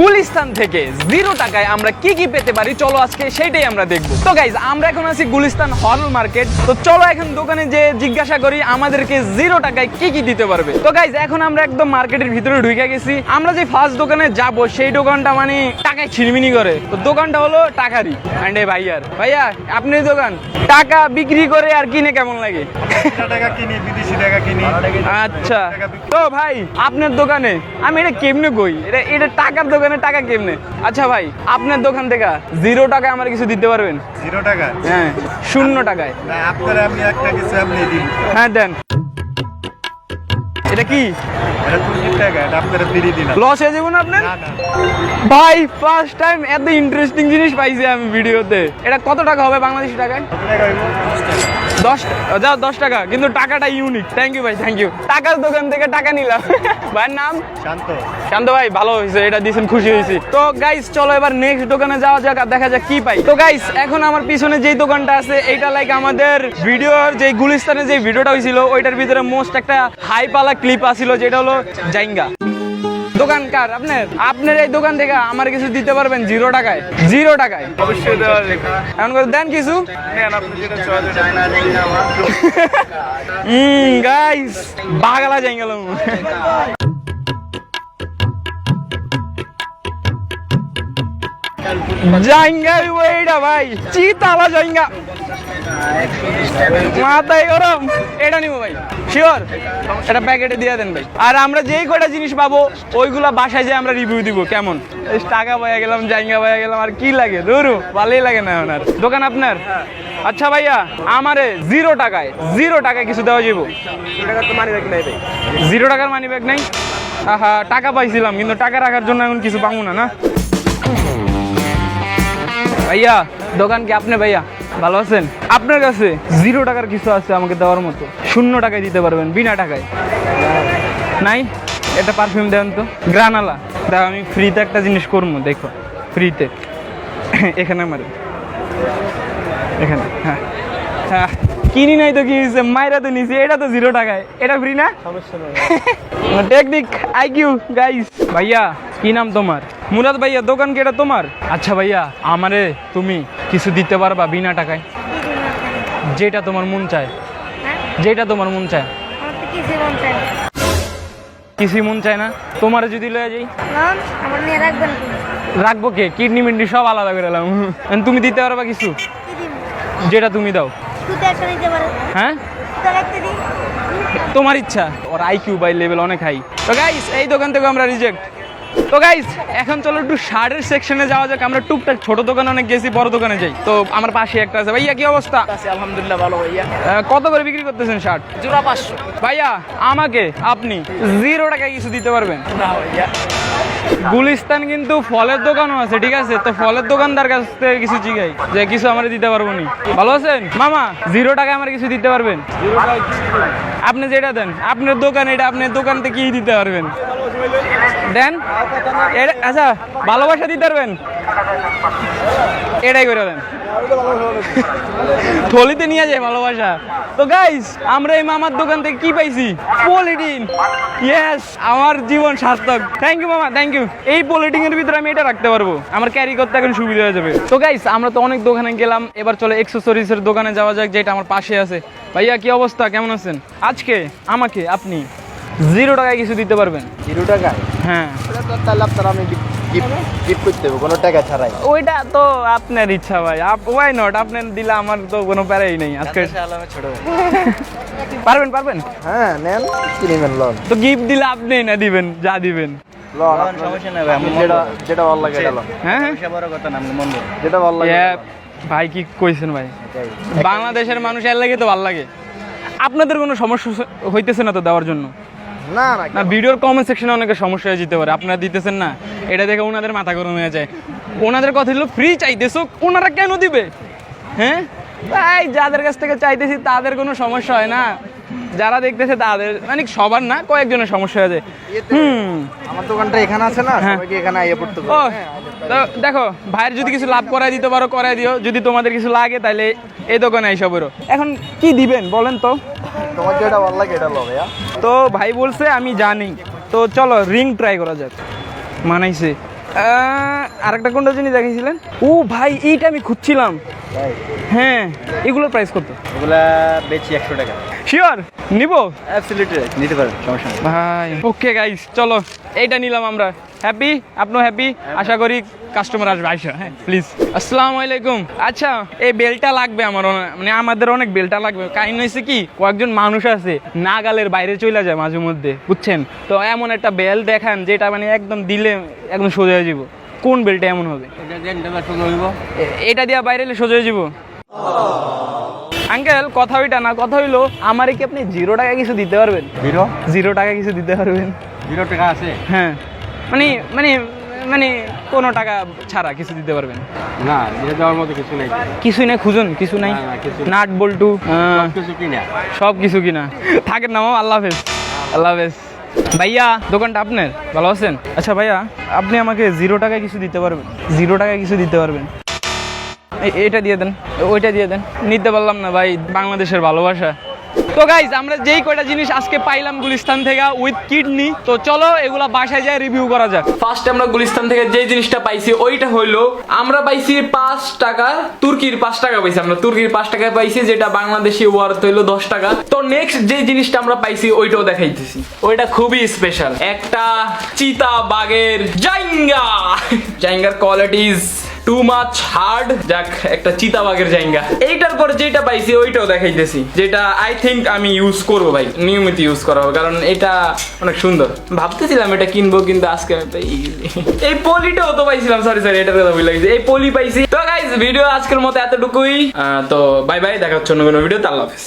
গুলিস্তান থেকে জিরো টাকায় আমরা কি কি পেতে পারি? চলো আজকে সেটাই আমরা দেখব। তো গাইজ আমরা এখন আছি গুলিস্তান হল মার্কেট। তো চলো এখন দোকানে যে জিজ্ঞাসা করি আমাদেরকে জিরো টাকায় কি কি দিতে পারবে? তো গাইজ এখন আমরা একদম মার্কেটের ভিতরে ঢুকে গেছি। আমরা যে ফার্স্ট দোকানে যাব সেই দোকানটা মানে টাকায় ছিনমিনি করে। তো দোকানটা হলো টাকারই। অ্যান্ড এ ভাইয়ার ভাইয়া আপনি দোকান? টাকা বিক্রি করে আর কিনে কেমন লাগে? টাকা কিনি বিদেশি টাকা কিনি। আচ্ছা। তো ভাই আপনার দোকানে আমি এটা কেমনে কই? এটা এটা টাকার দোকানে টাকা কেমনে? আচ্ছা ভাই আপনার দোকান থেকে জিরো টাকায় আমার কিছু দিতে পারবেন? জিরো টাকা? হ্যাঁ শূন্য টাকায়। না আপনারা আমি একটা কিছু আপনি দিন। হ্যাঁ দেন। এটা কি? লস হয়ে যাব না আপনার? না না। ভাই ফার্স্ট টাইম এত ইন্টারেস্টিং জিনিস পাইছি আমি ভিডিওতে। এটা কত টাকা হবে বাংলাদেশি টাকায়? দশ যা দশ টাকা কিন্তু টাকাটা ইউনিক থ্যাংক ইউ ভাই থ্যাংক ইউ টাকার দোকান থেকে টাকা নিলাম। ভাইয়ের নাম? শান্ত। শান্ত ভাই ভালো হয়েছে এটা দিয়েছেন খুশি হয়েছি। তো গাইস চলো এবার নেক্সট দোকানে যাওয়া যাক আর দেখা যাক কি পাই। তো গাইস এখন আমার পিছনে যেই দোকানটা আছে এইটা লাইক আমাদের ভিডিওর যে গুলিস্তানে যে ভিডিওটা হয়েছিল ওইটার ভিতরে মোস্ট একটা হাই পালা ক্লিপ আসছিল যেটা হলো জাইঙ্গা। দোকানকার আপনার আপনার এই দোকান থেকে আমার কিছু দিতে পারবেন জিরো টাকায় জিরো টাকায়। অবশ্যই দেওয়া এমন করে দেন কিছু। হুম গাইস বাগালা যাই গেলাম জাইঙ্গা ওইটা ভাই। চিতালা জাইঙ্গা মাথায় গরম। এটা নিবো ভাই। শিওর এটা প্যাকেটে দিয়ে দেন ভাই। আর আমরা যেই কটা জিনিস পাবো, ওইগুলা বাসায় যেয়ে আমরা রিভিউ দিব, কেমন? টাকা পাইয়া গেলাম জাইঙ্গা পাইয়া গেলাম, আর কি লাগে? ধরু, ভালোই লাগে না ওনার দোকান আপনার? আচ্ছা ভাইয়া, আমারে জিরো টাকায় জিরো টাকায় কিছু দেওয়া যাব জিরো টাকার মানি ব্যাগ নাই? আহা, টাকা পাইছিলাম, কিন্তু টাকা রাখার জন্য এখন কিছু পাবো না না? ভাইয়া, দোকান কি আপনি ভাইয়া? ভালো আছেন? আপনার কাছে জিরো টাকার কিছু আছে আমাকে দেওয়ার মতো। শূন্য টাকায় দিতে পারবেন বিনা টাকায়। নাই এটা পারফিউম দেন তো। গ্রানালা দেখো আমি ফ্রিতে একটা জিনিস করব দেখো ফ্রিতে এখানে আমার। এখানে হ্যাঁ। হ্যাঁ কিনি নাই তো কি হয়েছে? মাইরা তো নিছি এটা তো জিরো টাকায়। এটা ফ্রি না? টেকনিক আইকিউ গাইস ভাইয়া কি নাম তোমার? মুরাদ ভাইয়া দোকান কি এটা তোমার? আচ্ছা ভাইয়া আমারে তুমি কিছু দিতে পারবা বিনা টাকায়? যেটা তোমার মন চায়। যেটা তোমার মন চায়। মন। কিছুই মন চায় না? তোমারে যদি লয়ে যাই? রাখব কে? কিডনি মিডনি সব আলাদা করে এলাম। তুমি দিতে পারবা কিছু? যেটা তুমি দাও। হ্যাঁ। তোমার ইচ্ছা। ওর আইকিউ বাই লেভেল অনেক হাই তো গাইস এই দোকান থেকে আমরা রিজেক্ট তো গাইস এখন চলো একটু শার্টের সেকশনে যাওয়া যাক। আমরা টুকটাক ছোট দোকানে অনেক গেছি বড় দোকানে যাই। তো আমার পাশে একটা আছে। ভাইয়া কি অবস্থা? আলহামদুলিল্লাহ ভালো ভাইয়া। কত করে বিক্রি করতেছেন শার্ট? জোড়া পাঁচশো। ভাইয়া আমাকে আপনি জিরো টাকায় কিছু দিতে পারবেন? না ভাইয়া। গুলিস্তান কিন্তু ফলের দোকানও আছে ঠিক আছে? তো ফলের দোকানদার কাছ থেকে কিছু জিগাই যে কিছু আমার দিতে পারব নি। ভালো আছেন? মামা জিরো টাকায় আমার কিছু দিতে পারবেন? আপনি যেটা দেন আপনার দোকান এটা আপনার দোকান থেকে কি দিতে পারবেন? দেন। আচ্ছা ভালোবাসা দিতে পারবেন? এটাই করে দেন। থলিতে নিয়ে যায় ভালোবাসা। তো গাইস আমরা এই মামার দোকান থেকে কি পাইছি? পলিটিন ইয়েস আমার জীবন সার্থক। থ্যাংক ইউ মামা থ্যাংক ইউ এই পলিটিং এর ভিতরে আমি এটা রাখতে পারব। আমার ক্যারি করতে এখন সুবিধা হয়ে যাবে। তো গাইস আমরা তো অনেক দোকানে গেলাম। এবার চলে এক্সেসরিজ এর দোকানে যাওয়া যাক, যেটা আমার পাশে আছে। ভাইয়া, কি অবস্থা? কেমন আছেন? আজকে, আমাকে, আপনি? জিরো টাকায় কিছু দিতে পারবেন। জিরো টাকা হ্যাঁ। তাহলে আপনারা আমি গিফট করতে হবে কোনো টাকা ছাড়াই। ওইটা তো আপনার ইচ্ছা ভাই। ওয়াই নট আপনার দিলে আমার তো কোনো প্যারাই নেই আজকে। ছোট পারবেন পারবেন? হ্যাঁ নেন তো গিফট দিলে আপনি না দিবেন যা দিবেন। লোন সমস্যা নাই ভাই, যেটা যেটা ভালো লাগে এটা লোন। হ্যাঁ হ্যাঁ। বড় কথা না মন যেটা ভালো লাগে। ভাই কি কইছেন ভাই? বাংলাদেশের মানুষ এর লাগে তো ভালো লাগে। আপনাদের কোনো সমস্যা হইতেছে না তো দেওয়ার জন্য? না না ভিডিওর কমেন্ট সেকশনে অনেকের সমস্যা হয়ে যেতে পারে। আপনারা দিতেছেন না। এটা দেখে ওনাদের মাথা গরম হয়ে যায়। ওনাদের কথা হলো ফ্রি চাইতেছো ওনারা কেন দিবে? হ্যাঁ? তাই যাদের কাছ থেকে চাইতেছি তাদের কোনো সমস্যা হয় না। যারা দেখতেছে তাদের মানে সবার না কয়েকজনের সমস্যা হয়ে যায়। হুম। আমার দোকানটা এখানে আছে না হ্যাঁ। সবাইকে এখানে আইয়ে পড়তে ও তো দেখো ভাইয়ের যদি কিছু লাভ করাই দিতে পারো করাই দিও। যদি তোমাদের কিছু লাগে তাহলে এই দোকানে এইসবেরও এখন কি দিবেন বলেন তো? তোমার যেটা ভালো লাগে এটা লবে তো ভাই বলছে আমি জানি। তো চলো রিং ট্রাই করা যাক। মানাইছে। আরেকটা কোনটা জিনিস দেখিয়েছিলেন ও ভাই এইটা আমি খুঁজছিলাম। হ্যাঁ এগুলোর প্রাইস কত? এগুলা বেচি একশো টাকা। শিওর? নিবো? অ্যাবসলিউটলি নিতে পারেন সমস্যা নেই। ভাই। ওকে গাইস চলো। এইটা নিলাম আমরা। হ্যাপি আপনিও হ্যাপি আশা করি কাস্টমার আসবে। আইসা হ্যাঁ প্লিজ আসসালামু আলাইকুম। আচ্ছা এই বেলটা লাগবে আমার মানে আমাদের অনেক বেলটা লাগবে। কাহিনী হয়েছে কি কয়েকজন মানুষ আছে নাগালের বাইরে চলে যায় মাঝে মধ্যে বুঝছেন? তো এমন একটা বেল দেখান যেটা মানে একদম দিলে একদম সোজা হয়ে যাব কোন বেলটা এমন হবে? এটা দিয়া বাইরে এলে সোজা হয়ে যাব আঙ্কেল কথা ওইটা না কথা হইল আমারে কি আপনি জিরো টাকা কিছু দিতে পারবেন? জিরো? জিরো টাকা কিছু দিতে পারবেন? জিরো টাকা আছে? হ্যাঁ। মানে মানে মানে কোনো টাকা ছাড়া কিছু দিতে পারবেন? না জিরো দেওয়ার মতো কিছু নেই। কিছুই নাই খুঁজুন কিছু নাই। কিছু। নাট বল্টু আহ, কিছু কিনা। সব কিছু কিনা। থাকেন না মামা আল্লাহ হাফেজ। আল্লাহ হাফেজ। ভাইয়া দোকানটা আপনার? ভালো আছেন? আচ্ছা ভাইয়া আপনি আমাকে জিরো টাকায় কিছু দিতে পারবেন? জিরো টাকায় কিছু দিতে পারবেন? এটা দিয়ে দেন, ওইটা দিয়ে দেন। নিতে পারলাম না ভাই, বাংলাদেশের ভালোবাসা। তো গাইজ আমরা যেই কয়টা জিনিস আজকে পাইলাম গুলিস্তান থেকে উইথ কিডনি তো চলো এগুলা বাসায় যায় রিভিউ করা যাক। ফার্স্ট আমরা গুলিস্তান থেকে যে জিনিসটা পাইছি, ওইটা হইল, আমরা পাইছি পাঁচ টাকা, তুর্কির পাঁচ টাকা পাইছি আমরা। তুর্কির পাঁচ টাকা পাইছি, যেটা বাংলাদেশি ওয়ার্থ হইল দশ টাকা। তো নেক্সট যে জিনিসটা আমরা পাইছি, ওইটাও দেখাইতেছি। ওইটা খুবই স্পেশাল একটা চিতা বাগের জাইঙ্গা। জাইঙ্গার কোয়ালিটিজ টু হার্ড যাক, একটা চিতাবাগের জায়গা। এইটার পরে যেটা পাইছি, ওইটাও দেখাইতেছি। যেটা আই থিঙ্ক আমি ইউজ করব ভাই। নিয়মিত ইউজ করা কারণ এটা অনেক সুন্দর। ভাবতেছিলাম এটা কিনবো, কিন্তু আজকে। এই পলিটাও তো পাইছিলাম সরি সরি এটার কথা ভুলে গেছি। এই পলি পাইছি। তো গাইজ ভিডিও আজকের মতো এতটুকুই। তো বাই বাই দেখা হচ্ছে অন্য কোনো ভিডিও হাফিজ।